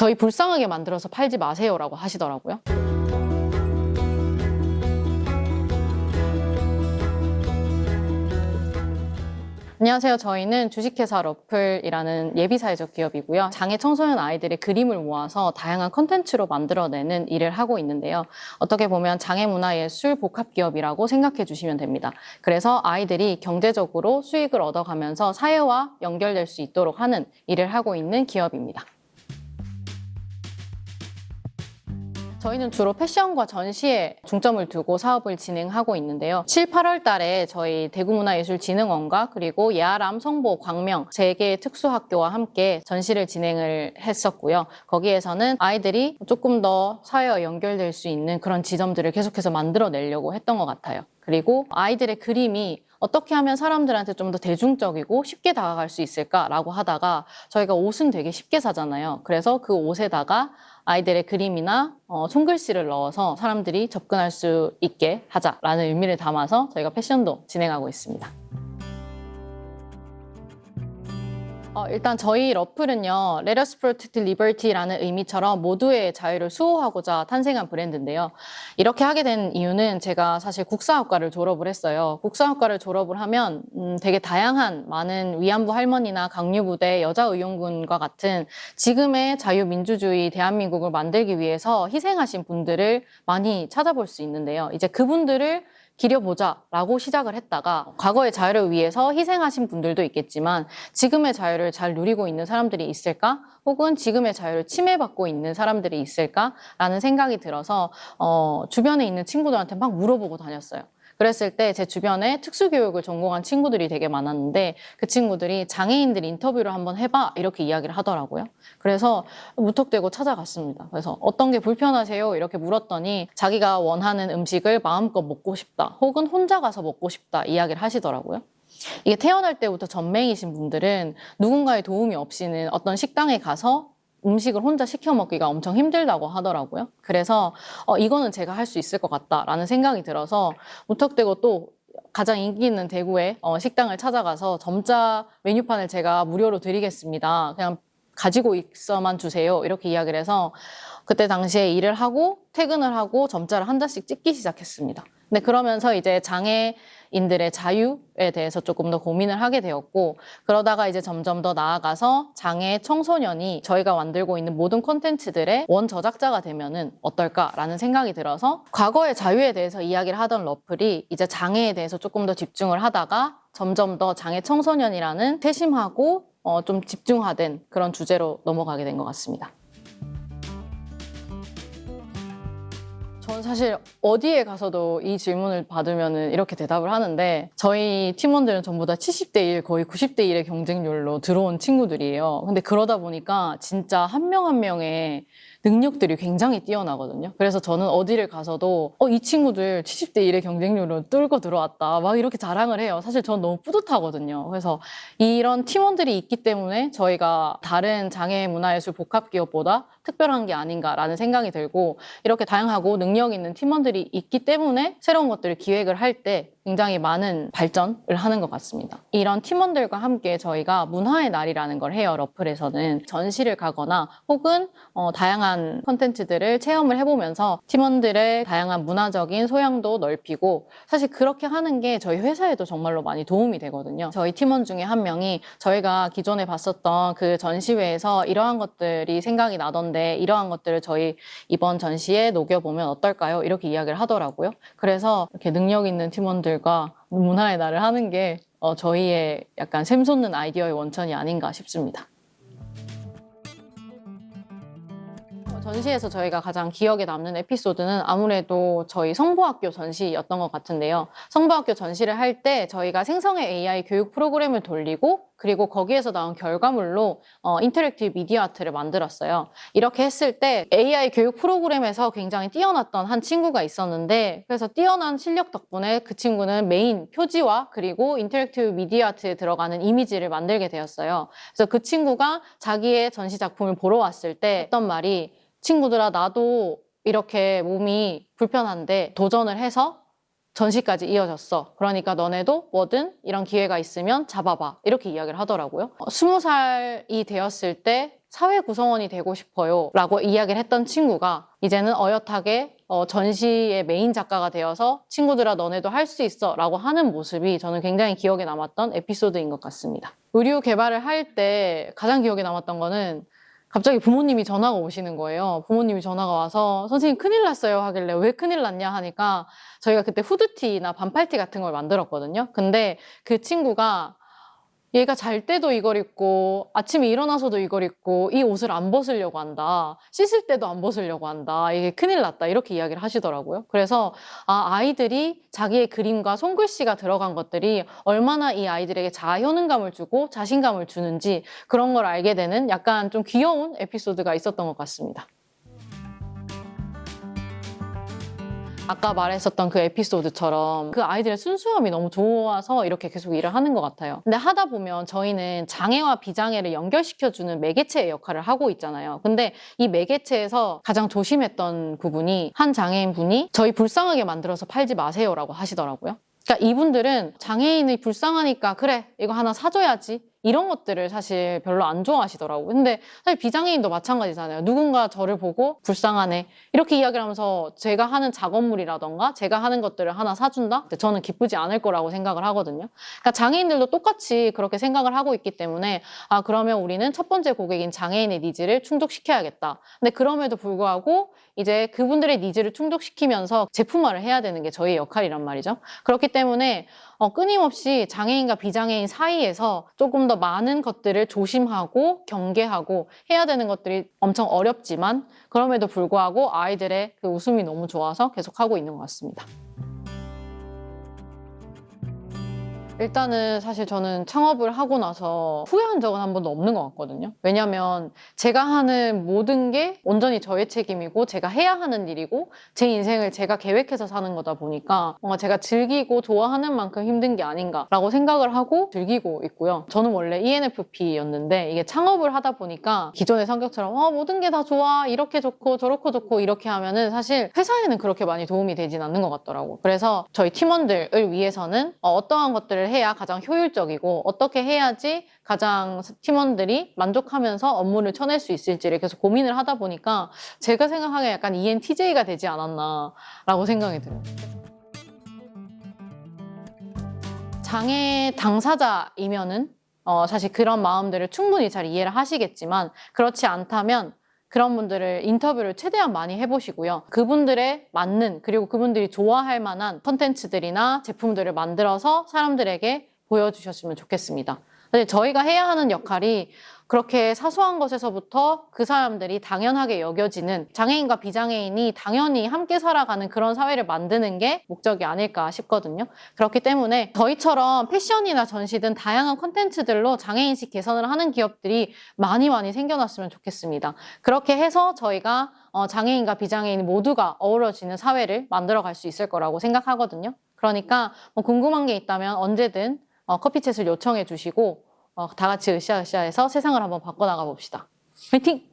저희 불쌍하게 만들어서 팔지 마세요라고 하시더라고요. 안녕하세요. 저희는 주식회사 러플이라는 예비 사회적 기업이고요. 장애 청소년 아이들의 그림을 모아서 다양한 컨텐츠로 만들어내는 일을 하고 있는데요. 어떻게 보면 장애 문화 예술 복합 기업이라고 생각해 주시면 됩니다. 그래서 아이들이 경제적으로 수익을 얻어가면서 사회와 연결될 수 있도록 하는 일을 하고 있는 기업입니다. 저희는 주로 패션과 전시에 중점을 두고 사업을 진행하고 있는데요. 7, 8월 달에 저희 대구문화예술진흥원과 그리고 예아람, 성보, 광명 세 개의 특수학교와 함께 전시를 진행을 했었고요. 거기에서는 아이들이 조금 더 사회와 연결될 수 있는 그런 지점들을 계속해서 만들어내려고 했던 것 같아요. 그리고 아이들의 그림이 어떻게 하면 사람들한테 좀 더 대중적이고 쉽게 다가갈 수 있을까라고 하다가 저희가 옷은 되게 쉽게 사잖아요. 그래서 그 옷에다가 아이들의 그림이나 어, 손글씨를 넣어서 사람들이 접근할 수 있게 하자라는 의미를 담아서 저희가 패션도 진행하고 있습니다. 어, 일단 저희 러플은요, Let us protect liberty라는 의미처럼 모두의 자유를 수호하고자 탄생한 브랜드인데요. 이렇게 하게 된 이유는 제가 사실 국사학과를 졸업을 했어요. 국사학과를 졸업을 하면 음, 되게 다양한 많은 위안부 할머니나 강류부대 여자의용군과 같은 지금의 자유민주주의 대한민국을 만들기 위해서 희생하신 분들을 많이 찾아볼 수 있는데요. 이제 그분들을 기려보자라고 시작을 했다가 과거의 자유를 위해서 희생하신 분들도 있겠지만 지금의 자유를 잘 누리고 있는 사람들이 있을까? 혹은 지금의 자유를 침해받고 있는 사람들이 있을까라는 생각이 들어서 어, 주변에 있는 친구들한테 막 물어보고 다녔어요. 그랬을 때 제 주변에 특수교육을 전공한 친구들이 되게 많았는데 그 친구들이 장애인들 인터뷰를 한번 해봐 이렇게 이야기를 하더라고요. 그래서 무턱대고 찾아갔습니다. 그래서 어떤 게 불편하세요? 이렇게 물었더니 자기가 원하는 음식을 마음껏 먹고 싶다. 혹은 혼자 가서 먹고 싶다. 이야기를 하시더라고요. 이게 태어날 때부터 전맹이신 분들은 누군가의 도움이 없이는 어떤 식당에 가서 음식을 혼자 시켜 먹기가 엄청 힘들다고 하더라고요. 그래서 어, 이거는 제가 할 수 있을 것 같다라는 생각이 들어서 무턱대고 또 가장 인기 있는 대구의 어, 식당을 찾아가서 점자 메뉴판을 제가 무료로 드리겠습니다. 그냥 가지고 있어만 주세요. 이렇게 이야기를 해서 그때 당시에 일을 하고 퇴근을 하고 점자를 한 잔씩 찍기 시작했습니다. 근데 그러면서 이제 장애인들의 자유에 대해서 조금 더 고민을 하게 되었고 그러다가 이제 점점 더 나아가서 장애 청소년이 저희가 만들고 있는 모든 콘텐츠들의 원 저작자가 되면은 어떨까라는 생각이 들어서 과거의 자유에 대해서 이야기를 하던 러플이 이제 장애에 대해서 조금 더 집중을 하다가 점점 더 장애 청소년이라는 세심하고 어, 좀 집중화된 그런 주제로 넘어가게 된 것 같습니다. 저는 사실 어디에 가서도 이 질문을 받으면 이렇게 대답을 하는데 저희 팀원들은 전부 다 70대 1, 거의 90대 1의 경쟁률로 들어온 친구들이에요. 근데 그러다 보니까 진짜 한명한 명의 능력들이 굉장히 뛰어나거든요. 그래서 저는 어디를 가서도 어, 이 친구들 70대 1의 경쟁률을 뚫고 들어왔다. 막 이렇게 자랑을 해요. 사실 저는 너무 뿌듯하거든요. 그래서 이런 팀원들이 있기 때문에 저희가 다른 장애 문화예술 복합 기업보다 특별한 게 아닌가라는 생각이 들고 이렇게 다양하고 능력 있는 팀원들이 있기 때문에 새로운 것들을 기획을 할때 굉장히 많은 발전을 하는 것 같습니다. 이런 팀원들과 함께 저희가 문화의 날이라는 걸 해요. 러플에서는 전시를 가거나 혹은 어, 다양한 컨텐츠들을 체험을 해보면서 팀원들의 다양한 문화적인 소양도 넓히고 사실 그렇게 하는 게 저희 회사에도 정말로 많이 도움이 되거든요. 저희 팀원 중에 한 명이 저희가 기존에 봤었던 그 전시회에서 이러한 것들이 생각이 나던데 이러한 것들을 저희 이번 전시에 녹여보면 어떨까요? 이렇게 이야기를 하더라고요. 그래서 이렇게 능력 있는 팀원 들과 문화의 날을 하는 게 어, 저희의 약간 샘솟는 아이디어의 원천이 아닌가 싶습니다. 전시에서 저희가 가장 기억에 남는 에피소드는 아무래도 저희 성보학교 전시였던 것 같은데요. 성보학교 전시를 할 때 저희가 생성의 AI 교육 프로그램을 돌리고 그리고 거기에서 나온 결과물로 어, 인터랙티브 미디어 아트를 만들었어요. 이렇게 했을 때 AI 교육 프로그램에서 굉장히 뛰어났던 한 친구가 있었는데 그래서 뛰어난 실력 덕분에 그 친구는 메인 표지와 그리고 인터랙티브 미디어 아트에 들어가는 이미지를 만들게 되었어요. 그래서 그 친구가 자기의 전시 작품을 보러 왔을 때 했던 말이 친구들아 나도 이렇게 몸이 불편한데 도전을 해서 전시까지 이어졌어. 그러니까 너네도 뭐든 이런 기회가 있으면 잡아봐. 이렇게 이야기를 하더라고요. 어, 스무 살이 되었을 때 사회 구성원이 되고 싶어요. 라고 이야기를 했던 친구가 이제는 어엿하게 어, 전시의 메인 작가가 되어서 친구들아 너네도 할 수 있어 라고 하는 모습이 저는 굉장히 기억에 남았던 에피소드인 것 같습니다. 의류 개발을 할 때 가장 기억에 남았던 거는 갑자기 부모님이 전화가 오시는 거예요. 부모님이 전화가 와서 선생님 큰일 났어요 하길래 왜 큰일 났냐 하니까 저희가 그때 후드티나 반팔티 같은 걸 만들었거든요. 근데 그 친구가 얘가 잘 때도 이걸 입고 아침에 일어나서도 이걸 입고 이 옷을 안 벗으려고 한다. 씻을 때도 안 벗으려고 한다. 이게 큰일 났다. 이렇게 이야기를 하시더라고요. 그래서 아, 아이들이 자기의 그림과 손글씨가 들어간 것들이 얼마나 이 아이들에게 자아 효능감을 주고 자신감을 주는지 그런 걸 알게 되는 약간 좀 귀여운 에피소드가 있었던 것 같습니다. 아까 말했었던 그 에피소드처럼 그 아이들의 순수함이 너무 좋아서 이렇게 계속 일을 하는 것 같아요. 근데 하다 보면 저희는 장애와 비장애를 연결시켜주는 매개체의 역할을 하고 있잖아요. 근데 이 매개체에서 가장 조심했던 부분이 한 장애인 분이 저희 불쌍하게 만들어서 팔지 마세요라고 하시더라고요. 그러니까 이분들은 장애인이 불쌍하니까 그래 이거 하나 사줘야지 이런 것들을 사실 별로 안 좋아하시더라고요. 근데 사실 비장애인도 마찬가지잖아요. 누군가 저를 보고 불쌍하네 이렇게 이야기를 하면서 제가 하는 작업물이라던가 제가 하는 것들을 하나 사준다? 저는 기쁘지 않을 거라고 생각을 하거든요. 그러니까 장애인들도 똑같이 그렇게 생각을 하고 있기 때문에 아 그러면 우리는 첫 번째 고객인 장애인의 니즈를 충족시켜야겠다. 근데 그럼에도 불구하고 이제 그분들의 니즈를 충족시키면서 제품화를 해야 되는 게 저희의 역할이란 말이죠. 그렇기 때문에 어, 끊임없이 장애인과 비장애인 사이에서 조금 더 많은 것들을 조심하고 경계하고 해야 되는 것들이 엄청 어렵지만 그럼에도 불구하고 아이들의 그 웃음이 너무 좋아서 계속 하고 있는 것 같습니다. 일단은 사실 저는 창업을 하고 나서 후회한 적은 한 번도 없는 것 같거든요. 왜냐하면 제가 하는 모든 게 온전히 저의 책임이고 제가 해야 하는 일이고 제 인생을 제가 계획해서 사는 거다 보니까 뭔가 제가 즐기고 좋아하는 만큼 힘든 게 아닌가라고 생각을 하고 즐기고 있고요. 저는 원래 ENFP였는데 이게 창업을 하다 보니까 기존의 성격처럼 어, 모든 게 다 좋아 이렇게 좋고 저렇고 좋고 이렇게 하면은 사실 회사에는 그렇게 많이 도움이 되진 않는 것 같더라고. 그래서 저희 팀원들을 위해서는 어, 어떠한 것들을 해야 가장 효율적이고 어떻게 해야지 가장 팀원들이 만족하면서 업무를 쳐낼 수 있을지를 계속 고민을 하다 보니까 제가 생각하기에 약간 ENTJ가 되지 않았나라고 생각이 들어요. 장애 당사자이면은 어, 사실 그런 마음들을 충분히 잘 이해를 하시겠지만 그렇지 않다면 그런 분들을 인터뷰를 최대한 많이 해보시고요. 그분들의 맞는 그리고 그분들이 좋아할 만한 컨텐츠들이나 제품들을 만들어서 사람들에게 보여주셨으면 좋겠습니다. 사실 저희가 해야 하는 역할이 그렇게 사소한 것에서부터 그 사람들이 당연하게 여겨지는 장애인과 비장애인이 당연히 함께 살아가는 그런 사회를 만드는 게 목적이 아닐까 싶거든요. 그렇기 때문에 저희처럼 패션이나 전시 등 다양한 콘텐츠들로 장애인식 개선을 하는 기업들이 많이 많이 생겨났으면 좋겠습니다. 그렇게 해서 저희가 어, 장애인과 비장애인 모두가 어우러지는 사회를 만들어 갈 수 있을 거라고 생각하거든요. 그러니까 뭐 궁금한 게 있다면 언제든 어, 커피챗을 요청해 주시고 어, 다 같이 으쌰으쌰해서 세상을 한번 바꿔나가 봅시다. 화이팅!